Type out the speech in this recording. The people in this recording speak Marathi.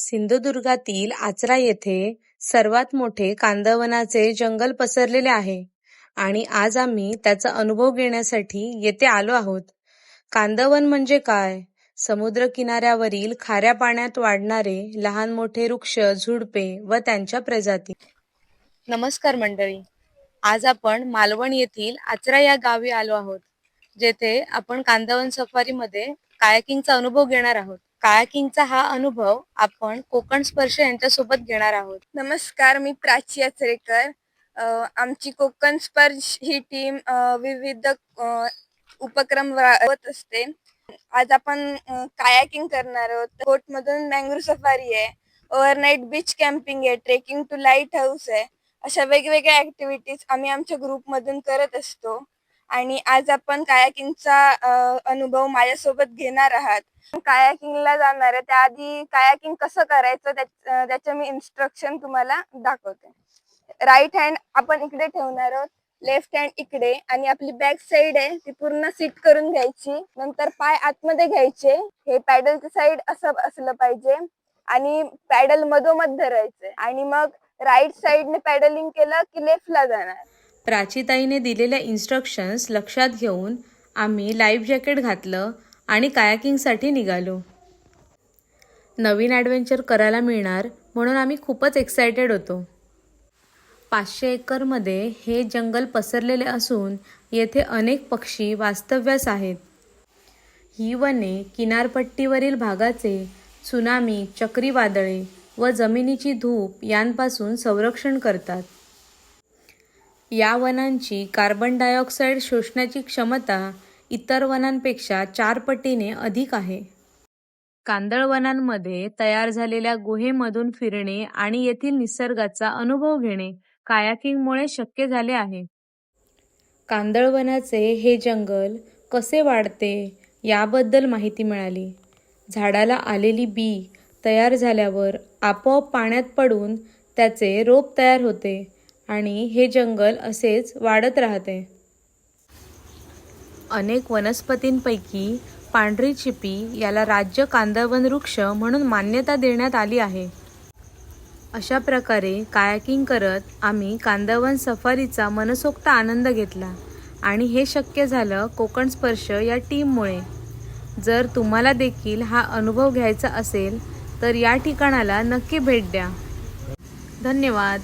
सिंधुदुर्गातील आचरा येथे सर्वात मोठे कांदवनाचे जंगल पसरलेले आहे आणि आज आम्ही त्याचा अनुभव घेण्यासाठी येथे आलो आहोत. कांदवन म्हणजे काय? समुद्र किनाऱ्यावरील खाऱ्या पाण्यात वाढणारे लहान मोठे वृक्ष, झुडपे व त्यांच्या प्रजाती. नमस्कार मंडळी, आज आपण मालवण येथील आचरा या गावी आलो आहोत. जेथे आपण कांदवन सफारीमध्ये कायाकिंगचा अनुभव घेणार आहोत. कायाकिंगचा हा अनुभव आपण कोकण स्पर्श यांच्यासोबत घेणार आहोत. नमस्कार मी प्राची आचरेकर. आमची कोकण स्पर्श ही टीम विविध उपक्रम राबवत असते. आज आपण कायाकिंग करणार आहोत. बोट मधून मँग्रो सफारी आहे. ओव्हरनाईट बीच कॅम्पिंग आहे. ट्रेकिंग टू लाइट हाऊस आहे. अशा वेगवेगळ्या ऍक्टिव्हिटीज आम्ही आमच्या ग्रुप मधून करत असतो. आणि आज आपण कायाकिंगचा अनुभव माझ्यासोबत घेणार आहात. कायाकिंगला जाणार आहे. त्याआधी कायाकिंग कसं करायचं त्याचं मी इन्स्ट्रक्शन तुम्हाला दाखवते. राईट हँड आपण इकडे ठेवणार आहोत. लेफ्ट हँड इकडे आणि आपली बॅक साईड आहे ती पूर्ण सीट करून घ्यायची. नंतर पाय आतमध्ये घ्यायचे. हे पॅडलचं साइड असं असलं पाहिजे. आणि पॅडल मधोमध धरायचे. आणि मग राईट साईडने पॅडलिंग केलं की लेफ्टला जाणार. प्राचीताईने दिलेल्या इन्स्ट्रक्शन्स लक्षात घेऊन आम्ही लाईफ जॅकेट घातलं आणि कायाकिंगसाठी निघालो. नवीन ॲडव्हेंचर करायला मिळणार म्हणून आम्ही खूपच एक्सायटेड होतो. पाचशे एकरमध्ये हे जंगल पसरलेले असून येथे अनेक पक्षी वास्तव्यास आहेत. ही वने किनारपट्टीवरील भागाचे सुनामी चक्रीवादळे व जमिनीची धूप यांपासून संरक्षण करतात. या वनांची कार्बन डायऑक्साईड शोषण्याची क्षमता इतर वनांपेक्षा चार पटीने अधिक आहे. कांदळवनांमध्ये तयार झालेल्या गुहेमधून फिरणे आणि येथील निसर्गाचा अनुभव घेणे कायाकिंगमुळे शक्य झाले आहे. कांदळवनाचे हे जंगल कसे वाढते याबद्दल माहिती मिळाली. झाडाला आलेली बी तयार झाल्यावर आपोआप पाण्यात पडून त्याचे रोप तयार होते आणि हे जंगल असेच वाढत राहते. अनेक वनस्पतींपैकी पांढरी चिपी याला राज्य कांदळवन वृक्ष म्हणून मान्यता देण्यात आली आहे. अशा प्रकारे कायाकिंग करत आम्ही कांदळवन सफारीचा मनसोक्त आनंद घेतला आणि हे शक्य झालं कोकण स्पर्श या टीममुळे. जर तुम्हाला देखील हा अनुभव घ्यायचा असेल तर या ठिकाणाला नक्की भेट द्या. धन्यवाद.